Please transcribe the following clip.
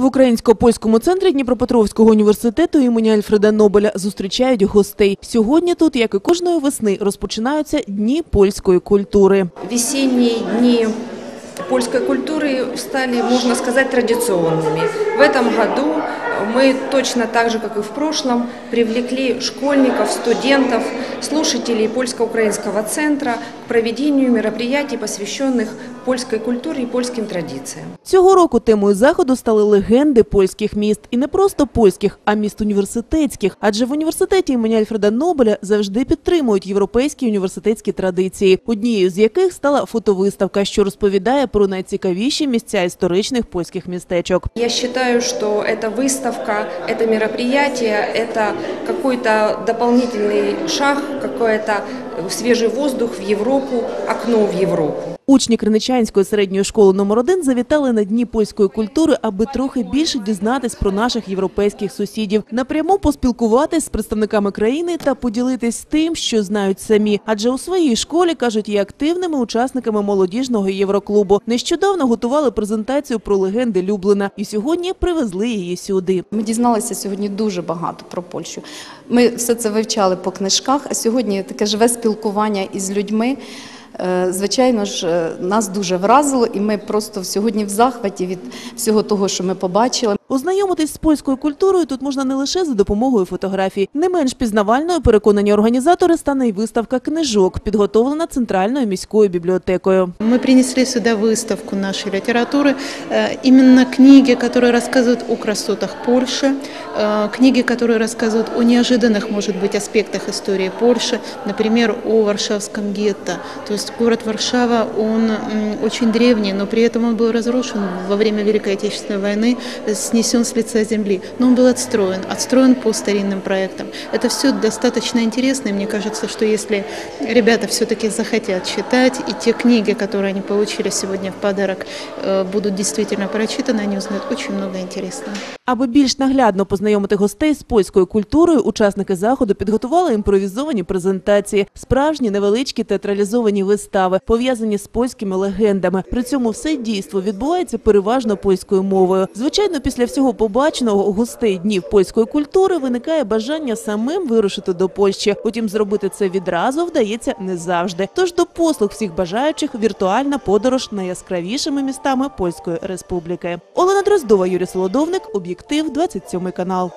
В українсько-польському центрі Дніпропетровського університету імені Альфреда Нобеля зустрічають гостей. Сьогодні тут, як і кожної весни, розпочинаються дні польської культури. Весенние дни польской культуры стали, можно сказать, традиционными. В этом году мы точно так же, как и в прошлом, привлекли школьников, студентов, слушателей польско-украинского центра к проведению мероприятий, посвященных польской культуре и польским традициям. Цього року темою заходу стали легенди польських міст. І не просто польських, а міст університетських. Адже в університеті імені Альфреда Нобеля завжди підтримують європейські університетські традиції, однією з яких стала фотовиставка, що розповідає про найцікавіші місця історичних польських містечок. Я считаю, что эта выставка, это мероприятие, это какой-то дополнительный шаг, какой-то свежий воздух в Европу, окно в Европу. Учні Криничанської середньої школи номер 1 завітали на дні польської культури, аби трохи більше дізнатись про наших європейських сусідів, напряму поспілкуватись з представниками країни та поділитись тим, що знають самі. Адже у своїй школі кажуть, є активними учасниками молодіжного євроклубу. Нещодавно готували презентацію про легенди Люблина і сьогодні привезли її сюди. Ми дізналися сьогодні дуже багато про Польщу. Ми все це вивчали по книжках, а сьогодні таке живе спілкування із людьми. е, Звичайно ж, е, нас дуже вразило, і ми просто сьогодні в захваті від всього того, що ми побачили. Ознайомитись з польською культурою тут можна не лише за допомогою фотографій. Не менш пізнавальною, переконані організатори, стане й виставка книжок, підготовлена центральною міською бібліотекою. Мы принесли сюда выставку нашей литературы, э, именно книги, которые рассказывают о красотах Польши, э, книги, которые рассказывают о неожиданных, может быть, аспектах истории Польши, например, о Варшавском гетто. То есть город Варшава, он м, очень древний, но при этом он был разрушен во время Великой Отечественной войны, э, снесен с лица земли. Но он был отстроен, отстроен по старинным проектам. Это все достаточно интересно, и мне кажется, что если ребята все-таки захотят читать, и те книги, которые они получили сегодня в подарок, э, будут действительно прочитаны, они узнают очень много интересного. Аби більш наглядно познайомити гостей з польською культурою, учасники заходу підготували імпровізовані презентації, справжні невеличкі театралізовані вистави, пов'язані з польськими легендами. При цьому все дійство відбувається переважно польською мовою. Звичайно, після всього побаченого у гостей днів польської культури виникає бажання самим вирушити до Польщі. Утім, зробити це відразу вдається не завжди. Тож до послуг всіх бажаючих віртуальна подорож найяскравішими містами Польської республіки. Олена Дроздова, Юрій Солодовник, об'єктив 27 канал.